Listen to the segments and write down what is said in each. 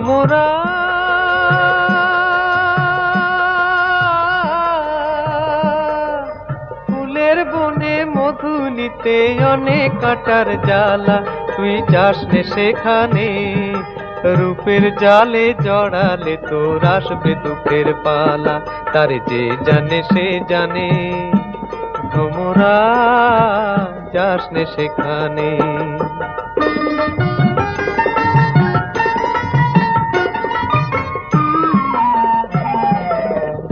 ভ্রমরা ফুলের বনে মধু নিতে অনেক কাটার জ্বালা। তুই যাস নে সেখানে, রূপের জালে জড়ালে তোর আসবে দুঃখের পালা। তারে যে জানে, সে জানে। ভ্রমরা যাস নে সেখানে।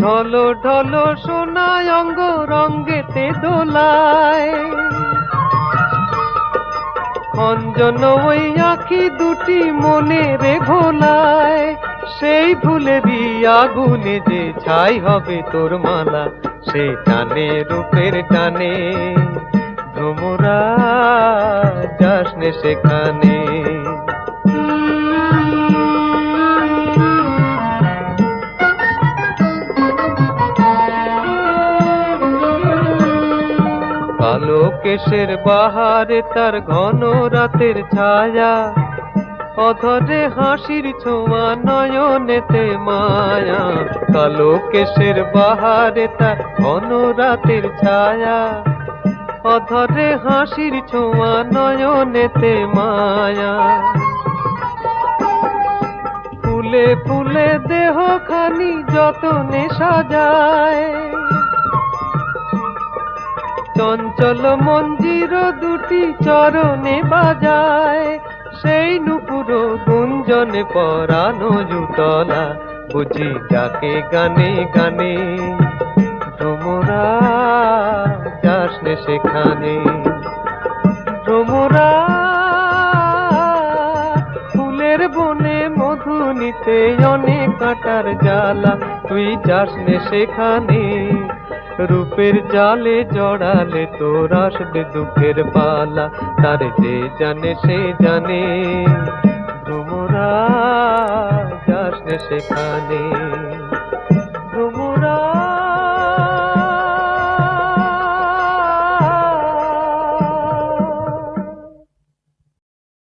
ঢলো ঢলো সোনায় অঙ্গ রঙ্গেতে দোলায়। অঞ্জন ওই আখি দুটি মনে রে ভোলায় সেই ফুলেরই আগুনে যে ছাই হবে তোর মালা, সে টানে রূপের টানে। ভ্রমরা যাস সেখানে। কেশের বাহারে তার ঘন রাতের ছায়া। অধরে হাসির ছোঁয়া নয়নেতে মায়া। কালো কেশের বাহারে তার ঘন রাতের ছায়া। অধরে হাসির ছোঁয়া নয়নেতে মায়া। ফুলে ফুলে দেহ খানি যতনে সাজায়। চঞ্চল মঞ্জির দুটি চরণে বাজায়। সেই নুপুর গুঞ্জনে পরানো জুতলা, বুঝি ডাকে গানে গানে। ভ্রমরা যাস নে সেখানে। ভ্রমরা ফুলের বনে মধু নিতে অনেক কাটার জ্বালা, তুই যাস নে সেখানে। রূপের জালে জড়ালে তোর আসবে দুঃখের পালা। তার যে জানে, সে জানে। ভ্রমরা যাস সেখানে।